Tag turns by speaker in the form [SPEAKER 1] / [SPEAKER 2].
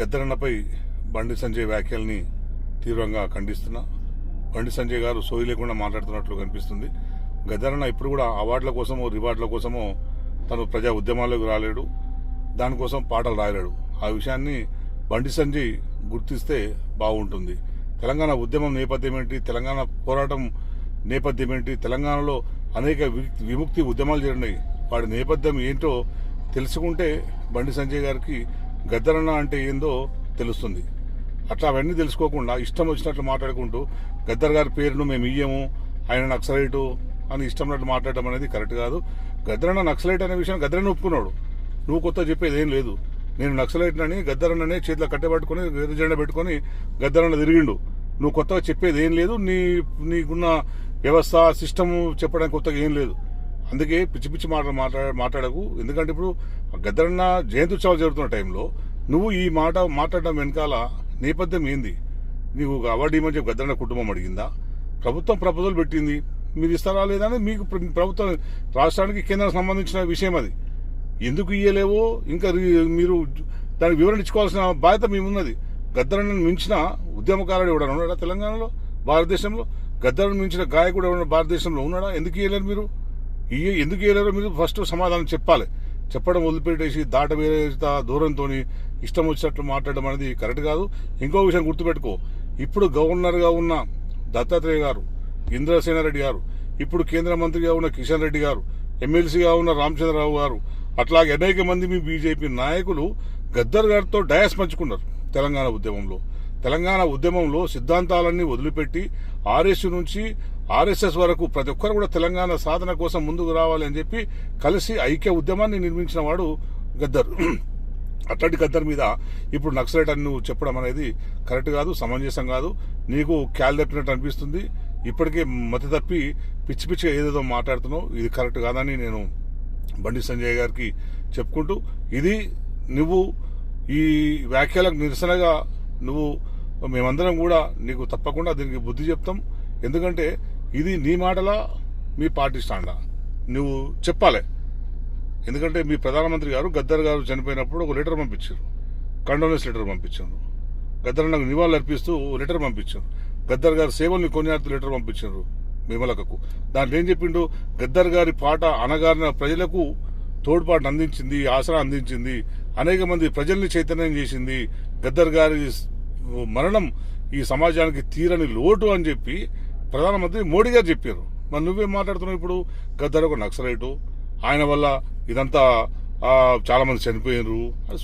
[SPEAKER 1] గద్దరన్నపై బండి సంజయ్ వ్యాఖ్యల్ని తీవ్రంగా ఖండిస్తున్నా. బండి సంజయ్ గారు సోయి లేకుండా మాట్లాడుతున్నట్లు కనిపిస్తుంది. గద్దరన్న ఇప్పుడు కూడా అవార్డుల కోసమో రివార్డుల కోసమో తను ప్రజా ఉద్యమాల్లోకి రాలేడు. దానికోసం పాటలు రాయలేడు. ఆ విషయాన్ని బండి సంజయ్ గుర్తిస్తే బాగుంటుంది. తెలంగాణ ఉద్యమం నేపథ్యం ఏంటి తెలంగాణ పోరాటం నేపథ్యం ఏంటి తెలంగాణలో అనేక విముక్తి ఉద్యమాలు జరిగినాయి. వాడి నేపథ్యం ఏంటో తెలుసుకుంటే బండి సంజయ్ గారికి గద్దరన్న అంటే ఏందో తెలుస్తుంది. అట్లా అవన్నీ తెలుసుకోకుండా ఇష్టం వచ్చినట్లు మాట్లాడుకుంటూ గద్దర్ గారి పేరును మేము ఇయ్యము ఆయన నక్సలైటు అని ఇష్టం ఉన్నట్టు మాట్లాడడం అనేది కరెక్ట్ కాదు. గద్దరన్న నక్సలైట్ అనే విషయం గద్దరన్న ఒప్పుకున్నాడు. నువ్వు కొత్త చెప్పేది ఏం లేదు. నేను నక్సలైట్నని గద్దరన్ననే చేతిలో కట్టబెట్టుకుని ఎర్ర జెండా పెట్టుకుని గద్దరన్న తిరిగిండు. నువ్వు కొత్తగా చెప్పేది ఏం లేదు. నీ నీకున్న వ్యవస్థ సిస్టమ్ చెప్పడానికి కొత్తగా ఏం లేదు. అందుకే పిచ్చి పిచ్చి మాటలు మాట్లాడ మాట్లాడకు. ఎందుకంటే ఇప్పుడు గద్దరన్న జయంత్యుత్సవాలు జరుగుతున్న టైంలో నువ్వు ఈ మాట మాట్లాడడం వెనకాల నేపథ్యం ఏంది? నీవు అవార్డు ఇవ్వమని చెప్పి గద్దరన్న కుటుంబం అడిగిందా? ప్రభుత్వం ప్రపోజల్ పెట్టింది. మీరు ఇస్తారా లేదని మీకు ప్రభుత్వం రాష్ట్రానికి కేంద్రానికి సంబంధించిన విషయం అది. ఎందుకు ఇయ్యలేవో ఇంకా మీరు దానికి వివరణ ఇచ్చుకోవాల్సిన బాధ్యత మేమున్నది గద్దరను మించిన ఉద్యమకారుడు ఎవడన్నా ఉన్నాడా తెలంగాణలో? భారతదేశంలో? గద్దరను మించిన గాయకుడు ఎవడన్నా భారతదేశంలో ఉన్నాడా? ఎందుకు ఇయ్యలేరు మీరు? ఇయ్య ఎందుకు వేయలేరో మీరు ఫస్ట్ సమాధానం చెప్పాలి. చెప్పడం వదిలిపెట్టేసి దాట వేరే దూరంతో ఇష్టం వచ్చినట్లు మాట్లాడడం అనేది కరెక్ట్ కాదు. ఇంకో విషయం గుర్తుపెట్టుకో. ఇప్పుడు గవర్నర్గా ఉన్న దత్తాత్రేయ గారు ఇంద్రసేనారెడ్డి గారు ఇప్పుడు కేంద్ర మంత్రిగా ఉన్న కిషన్ రెడ్డి గారు ఎమ్మెల్సీగా ఉన్న రామచంద్రరావు గారు అట్లాగే అనేక మంది మీ బీజేపీ నాయకులు గద్దర్ గారితో డయాస్ పంచుకున్నారు తెలంగాణ ఉద్యమంలో. తెలంగాణ ఉద్యమంలో సిద్ధాంతాలన్నీ వదిలిపెట్టి ఆర్ఎస్ నుంచి ఆర్ఎస్ఎస్ వరకు ప్రతి ఒక్కరు కూడా తెలంగాణ సాధన కోసం ముందుకు రావాలి అని చెప్పి కలిసి ఐక్య ఉద్యమాన్ని నిర్మించిన వాడు గద్దర్. అట్లాంటి గద్దర్ మీద ఇప్పుడు నక్సలైట్ అని నువ్వు చెప్పడం అనేది కరెక్ట్ కాదు సమంజసం కాదు. నీకు క్యాల్ తప్పినట్టు అనిపిస్తుంది. ఇప్పటికే మతి తప్పి పిచ్చి పిచ్చిగా ఏదేదో మాట్లాడుతున్నావు. ఇది కరెక్ట్ కాదని నేను బండి సంజయ్ గారికి చెప్పుకుంటూ ఇది నువ్వు ఈ వ్యాఖ్యలకు నిరసనగా నువ్వు మేమందరం కూడా నీకు తప్పకుండా దీనికి బుద్ధి చెప్తాం. ఎందుకంటే ఇది నీ మాటలా మీ పార్టీ స్టాండా. నువ్వు చెప్పాలి. ఎందుకంటే మీ ప్రధానమంత్రి గారు గద్దర్ గారు చనిపోయినప్పుడు ఒక లెటర్ పంపించారు. కండోలెన్స్ లెటర్ పంపించారు. గద్దర్ నాకు నివాళులు అర్పిస్తూ లెటర్ పంపించారు. గద్దర్ గారి సేవల్ని కొనియాడుతూ లెటర్ పంపించారు విమలకకు దాంట్లో ఏం చెప్పిండు? గద్దర్ గారి పాట అనగారిన ప్రజలకు తోడ్పాటు అందించింది ఆసరా అందించింది అనేక మంది ప్రజల్ని చైతన్యం చేసింది గద్దర్ గారి మరణం ఈ సమాజానికి తీరని లోటు అని చెప్పి ప్రధానమంత్రి మోడీ గారు చెప్పారు. మరి నువ్వే మాట్లాడుతున్నావు ఇప్పుడు? గద్దర్ ఒక నక్సలైటు. ఆయన వల్ల ఇదంతా చాలామంది చాలా మంది చనిపోయినారు. అది